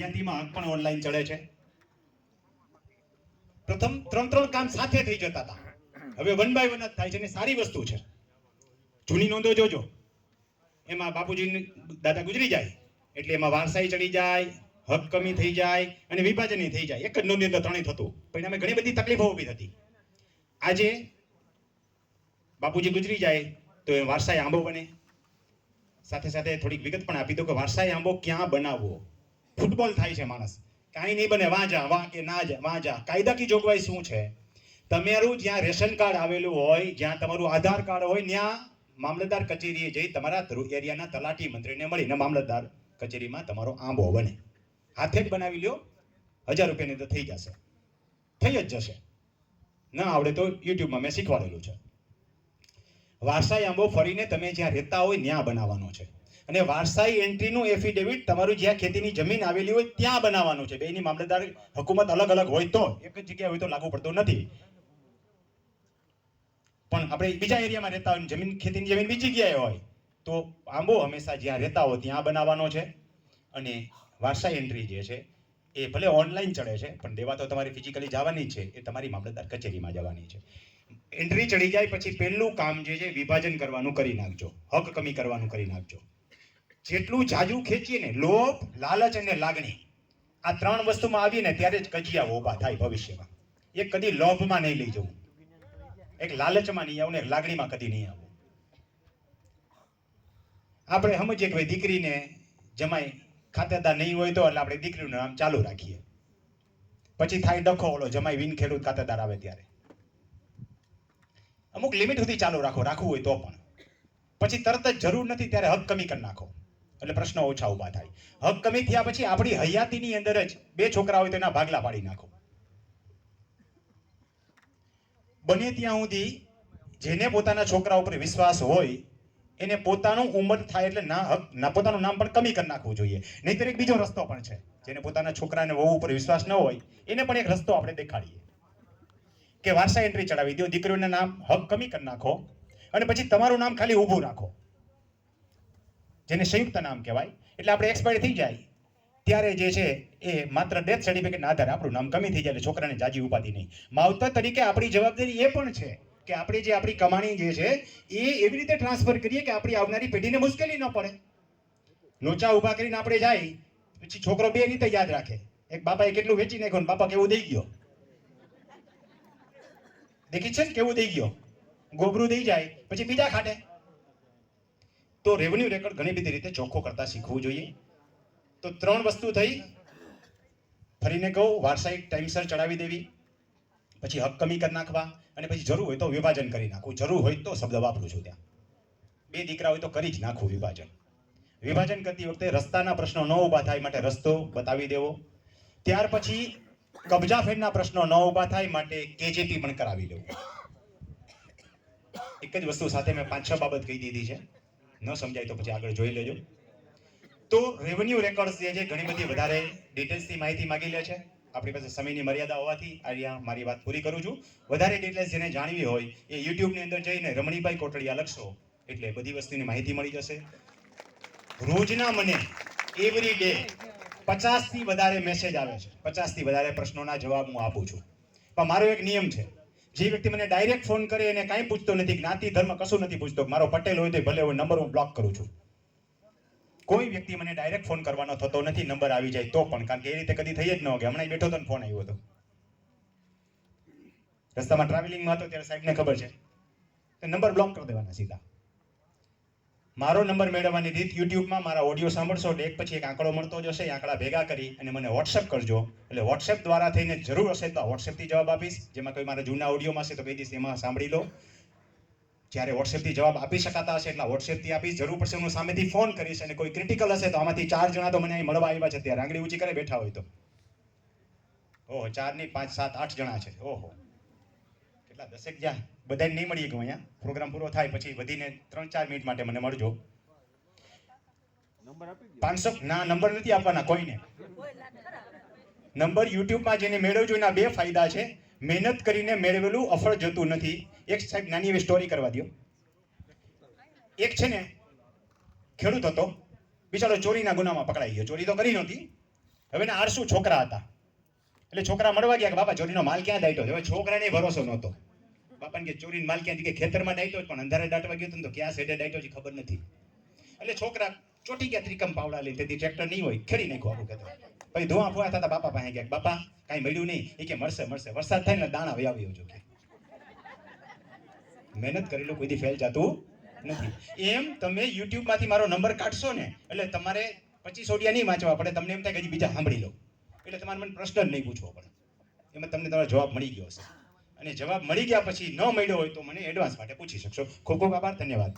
યાદીમાં હક પણ ઓનલાઈન ચડે છે. પ્રથમ ત્રણ ત્રણ કામ સાથે થઈ જતા હતા. હવે વન બાય વન જ થાય છે અને સારી વસ્તુ છે. જૂની નોંધો જોજો. એમાં બાપુજી દાદા ગુજરી જાય. એટલે એમાં વારસાઈ ચડી જાય, હક કમી થઈ જાય અને વિભાજન થઈ જાય. એક જ નોંધની અંદર ત્રણેય થતું. પરિણામે ઘણી બધી તકલીફો ઊભી થતી. આજે બાપુજી ગુજરી જાય તો એ વારસાઈ આંબો બને. સાથે સાથે થોડીક વિગત પણ આપી દો કે વારસાઈ આંબો ક્યાં બનાવવો? ફૂટબોલ થાય છે માણસ. કાંઈ નહીં બને, વાંજા, વાં કે ના જા વાં જા કાયદાકી જોગવાઈ શું છે? તમારું જ્યાં રેશન કાર્ડ આવેલું હોય, જ્યાં તમારું આધાર કાર્ડ હોય, ત્યાં મામલતદાર કચેરીએ જઈ તમારા એરિયાના તલાટી મંત્રીને મળીને મામલતદાર કચેરીમાં તમારો આંબો બને. હાથે જ બનાવી લ્યો. હજાર રૂપિયાની તો થઈ જશે. થઈ જ જશે. ના આવડે તો યુટ્યુબમાં મેં શીખવાડેલું છે. વારસાઈ આંબો ફરીને તમે જ્યાં રહેતા હોય, ત્યાં બનાવવાનો છે. અને વારસાઈ એન્ટ્રીનું એફિડેવિટ તમારું જ્યાં ખેતીની જમીન આવેલી હોય ત્યાં બનાવવાનું છે. બેની મામલતદાર હકુમત અલગ અલગ હોય તો એક જ જગ્યાએ હોય તો લાગુ પડતું નથી. પણ આપણે બીજા એરિયામાં રહેતા હોય જમીન ખેતીની જમીન બીજી જગ્યાએ હોય, તો આંબો હંમેશા જ્યાં રહેતા હોય ત્યાં બનાવવાનો છે. અને વારસાઈ એન્ટ્રી જે છે, એ ભલે ઓનલાઈન ચડે છે, પણ દેવા તો તમારી ફિઝિકલી જવાની છે, એ તમારી મામલતદાર કચેરીમાં જવાની છે. એન્ટ્રી ચડી જાય પછી પહેલું કામ જે છે, વિભાજન કરવાનું કરી નાખજો. હક કમી કરવાનું કરી નાખજો. જેટલું જાજુ ખેંચીએ ને લોભ, લાલચ અને લાગણી, આ ત્રણ વસ્તુમાં આવીને ત્યારે જ કજિયાઓ ઊભા થાય ભવિષ્યમાં. એક કદી લોભમાં નહીં લઈ જવું. એક લાલચમાં નહીં આવું ને લાગણીમાં કદી નહીં આવું. આપણે સમજીએ કે ભાઈ દીકરીને જમાઈ ખાતેદાર નહીં હોય તો એટલે આપણે દીકરીનું નામ ચાલુ રાખીએ. પછી થાય ડખો ઓલો, જમાઈ વિન ખેડૂત ખાતેદાર આવે ત્યારે. અમુક લિમિટ સુધી ચાલુ રાખો, રાખવું હોય તો પણ. પછી તરત જ જરૂર નથી ત્યારે હક કમી કરી નાખો. એટલે પ્રશ્નો ઓછા ઊભા થાય. હક કમી થયા પછી આપણી હયાતીની અંદર જ બે છોકરા હોય તો એના ભાગલા પાડી નાખો. બને ત્યાં સુધી જેને પોતાના છોકરા ઉપર વિશ્વાસ હોય, એને પોતાનું ઉંમર થાય એટલે ના હક ના પોતાનું નામ પણ કમી કરી નાખવું જોઈએ. નહીંતર એક બીજો રસ્તો પણ છે. જેને પોતાના છોકરાને વહુ ઉપર વિશ્વાસ ન હોય, એને પણ એક રસ્તો આપણે દેખાડીએ. કે વારસા એન્ટ્રી ચડાવી દો. દીકરીઓના નામ હક કમી કરી નાખો. અને પછી તમારું નામ ખાલી ઊભું રાખો. જેને સંયુક્ત નામ કહેવાય. એટલે આપણે એક્સપાયર થઈ જાય. ત્યારે જે છે એ માત્ર ડેથ સર્ટિફિકેટના આધારે આપણું નામ કમી થઈ જાય એટલે છોકરાને જાજી ઉપાધિ નહીં. માવતર તરીકે આપણી જવાબદારી એ પણ છે કે આપણે જે આપણી કમાણી જે છે એ એવી રીતે ટ્રાન્સફર કરીએ કે આપણી આવનારી પેઢીને મુશ્કેલી ન પડે. લોચા ઊભા કરીને આપણે જાય, પછી છોકરો બે રીતે યાદ રાખે. એક બાપાએ કેટલું વેચી નાખ્યું બાપા કેવું દઈ ગયો? દેખી છે ને કેવું દઈ ગયો? ગોબરું દઈ જાય, પછી બીજા ખાટે. તો રેવન્યુ રેકોર્ડ ઘણી બધી રીતે ચોખ્ખો કરતા શીખવું જોઈએ. તો ત્રણ વસ્તુ થઈ. ફરીને કહું, વારસાઈ ટાઈમસર ચડાવી દેવી, પછી હક કમી કરી નાખવા અને પછી જરૂર હોય તો વિભાજન કરી નાખવું. જરૂર હોય તો શબ્દ વાપરું છું ત્યાં. બે દીકરા હોય તો કરી જ નાખવું વિભાજન. વિભાજન કરતી વખતે રસ્તાના પ્રશ્નો ન ઊભા થાય માટે રસ્તો બતાવી દેવો. ત્યાર પછી કબજા ફેરના પ્રશ્નો ન ઊભા થાય માટે કેજેપી પણ કરાવી લેવું. એક જ વસ્તુ સાથે મેં પાંચ છ બાબત કહી દીધી છે. ન સમજાય તો પછી આગળ જોઈ લેજો. તો રેવન્યુ રેકોર્ડ્સ જે છે ઘણી બધી વધારે ડિટેલ્સથી માહિતી માગી લે છે. આપણી પાસે સમયની મર્યાદા હોવાથી અહીંયા મારી વાત પૂરી કરું છું. વધારે ડિટેલ્સ જેને જાણવી હોય એ યુટ્યુબની અંદર જઈને રમણીભાઈ કોટડિયા લખશો, એટલે બધી વસ્તુની માહિતી મળી જશે. રોજના મને એવરી ડે પચાસથી વધારે મેસેજ આવે છે. પચાસથી વધારે પ્રશ્નોના જવાબ હું આપું છું. પણ મારો એક નિયમ છે. જે વ્યક્તિ મને ડાયરેક્ટ ફોન કરે એને કાંઈ પૂછતો નથી, જ્ઞાતિ, ધર્મ કશું નથી પૂછતો. મારો પટેલ હોય તો ભલે હોય નંબર હું બ્લોક કરું છું. કોઈ વ્યક્તિ મને ડાયરેક્ટ ફોન કરવાનો થતો નથી નંબર આવી જાય તો પણ. કારણ કે એ રીતે કદી થઈ જ ન હોય હમણાં બેઠો તો ફોન આવ્યો હતો. રસ્તામાં ટ્રાવેલિંગમાં હતો ત્યારે સાહેબને ખબર છે. નંબર બ્લોક કરી દેવાના સીધા. મારો નંબર મેળવવાની રીત યુટ્યુબમાં મારા ઓડિયો સાંભળશો એટલે એક પછી એક આંકડો મળતો જશે, એ આંકડા ભેગા કરી અને મને વોટ્સએપ કરજો. એટલે વોટ્સએપ દ્વારા થઈને જરૂર હશે તો વોટ્સએપથી જવાબ આપીશ. જેમાં કોઈ મારા જૂના ઓડિયોમાં હશે તો કહી દઈશ એમાં સાંભળી લો. જ્યારે વોટ્સએપથી જવાબ આપી શકાતા હશે એટલા વોટ્સએપથી આપીશ. જરૂર પડશે હું સામેથી ફોન કરીશ અને કોઈ ક્રિટિકલ હશે તો આમાંથી ચાર જણા તો મને અહીં મળવા આવ્યા છે. ત્યારે આંગળી ઊંચી કરે, બેઠા હોય તો. ઓહો ચાર નહીં પાંચ સાત આઠ જણા છે. ઓહો. કેટલા દસેક જ્યાં બધાને નહીં મળી ગયું અહીંયા. પ્રોગ્રામ પૂરો થાય પછી વધીને ત્રણ ચાર મિનિટ માટે મને મળજો. પાંચસો ના નંબર નથી આપવાના કોઈને. નંબર યુટ્યુબમાં જેને મેળવજો એના બે ફાયદા છે. મહેનત કરીને મેળવેલું અફળ જતું નથી. એક સાહેબ નાની એવી સ્ટોરી કરવા દો એક છે ને ખેડૂત હતો. બિચારો ચોરીના ગુનામાં પકડાઈ ગયો. ચોરી તો કરી નહોતી. હવે ને આરસુ છોકરા હતા. એટલે છોકરા મળવા ગયા કે બાપા ચોરીનો માલ ક્યાં દાટ્યો છે? હવે છોકરાને ભરોસો નહોતો. બાપાને કે ચોરીને માલ ક્યાં કે ખેતરમાં ડાયટો પણ અંધારે દાટવા ગયો તો ક્યાં સેડે ડાયટો છે, ખબર નથી. એટલે છોકરા ચોટી ગયા ત્રિકમ પાવડા લઈને. તેથી ટ્રેક્ટર નહીં હોય, ખેડી નાખો આપણું ખેતર. પછી ધોવા ફોવા થતા બાપા પાસે ગયા બાપા, કાંઈ મળ્યું નહીં. એ કે, મળશે મળશે. વરસાદ થાય ને દાણા વયા આવજો કે. મહેનત કરેલું કોઈ દી ફેલ જાતું નથી. એમ તમે યુટ્યુબમાંથી માંથી મારો નંબર કાઢશો ને, એટલે તમારે પચીસ ઓડિયા નહીં વાંચવા પડે. તમને એમ થાય કે બીજા સાંભળી લો. એટલે તમારે મને પ્રશ્ન નહીં પૂછવો પડે. એમાં તમને તમારો જવાબ મળી ગયો હશે. અને જવાબ મળી ગયા પછી ન મળ્યો હોય તો મને એડવાન્સ માટે પૂછી શકશો. ખૂબ ખૂબ આભાર, ધન્યવાદ.